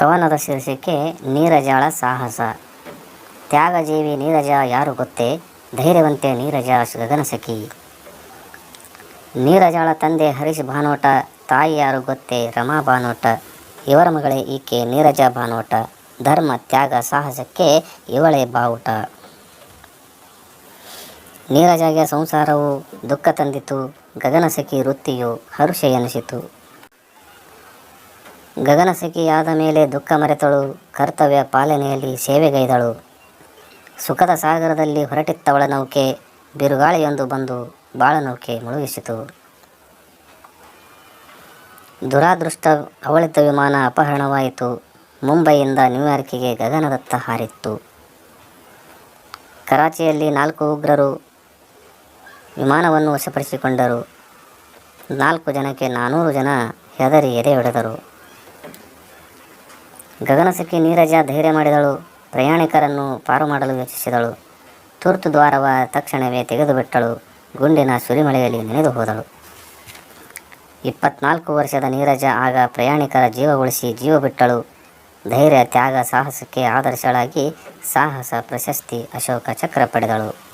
ಕವನದ ಶೀರ್ಷಿಕೆ ನೀರಜಾಳ ಸಾಹಸ. ತ್ಯಾಗಜೀವಿ ನೀರಜ ಯಾರು ಗೊತ್ತೇ? ಧೈರ್ಯವಂತೆ ನೀರಜ ಗಗನಸಖಿ ನೀರಜಾಳ ತಂದೆ ಹರೀಶ್ ಭಾನೋಟ, ತಾಯಿ ಯಾರು ಗೊತ್ತೇ? ರಮಾ ಭಾನೋಟ. ಇವರ ಮಗಳೇ ಈಕೆ ನೀರಜ ಭಾನೋಟ. ಧರ್ಮ, ತ್ಯಾಗ, ಸಾಹಸಕ್ಕೆ ಇವಳೇ ಬಾವುಟ. ನೀರಜಾಗೆ ಸಂಸಾರವು ದುಃಖ ತಂದಿತು ಗಗನಸಖಿ ವೃತ್ತಿಯು ಹರುಷ ಎನಿಸಿತು ಗಗನಸಖಿಯಾದ ಮೇಲೆ ದುಃಖ ಮರೆತಳು, ಕರ್ತವ್ಯ ಪಾಲನೆಯಲ್ಲಿ ಸೇವೆಗೈದಳು. ಸುಖದ ಸಾಗರದಲ್ಲಿ ಹೊರಟಿತ್ತವಳ ನೌಕೆ, ಬಿರುಗಾಳಿಯೊಂದು ಬಂದು ಬಾಳನೌಕೆ ಮುಳುಗಿಸಿತು. ದುರಾದೃಷ್ಟ ಅವಳಿತ ವಿಮಾನ ಅಪಹರಣವಾಯಿತು. ಮುಂಬೈಯಿಂದ ನ್ಯೂಯಾರ್ಕಿಗೆ ಗಗನದತ್ತ ಹಾರಿತ್ತು. ಕರಾಚಿಯಲ್ಲಿ ನಾಲ್ಕು ಉಗ್ರರು ವಿಮಾನವನ್ನು ವಶಪಡಿಸಿಕೊಂಡರು. ನಾಲ್ಕು ಜನಕ್ಕೆ ನಾನ್ನೂರು ಜನ ಹೆದರಿ ಎದೆ ಹೊಡೆದರು ಗಗನಸಖಿ ನೀರಜ ಧೈರ್ಯ ಮಾಡಿದಳು, ಪ್ರಯಾಣಿಕರನ್ನು ಪಾರು ಮಾಡಲು ಯೋಚಿಸಿದಳು ತುರ್ತು ದ್ವಾರವ ತಕ್ಷಣವೇ ತೆಗೆದುಬಿಟ್ಟಳು, ಗುಂಡಿನ ಸುರಿಮಳೆಯಲ್ಲಿ ನೆನೆದು ಹೋದಳು. ಇಪ್ಪತ್ನಾಲ್ಕು ವರ್ಷದ ನೀರಜ ಆಗ ಪ್ರಯಾಣಿಕರ ಜೀವ ಉಳಿಸಿ ಜೀವ ಬಿಟ್ಟಳು. ಧೈರ್ಯ, ತ್ಯಾಗ, ಸಾಹಸಕ್ಕೆ ಆದರ್ಶಳಾಗಿ ಸಾಹಸ, ಪ್ರಶಸ್ತಿ, ಅಶೋಕ ಚಕ್ರ ಪಡೆದಳು.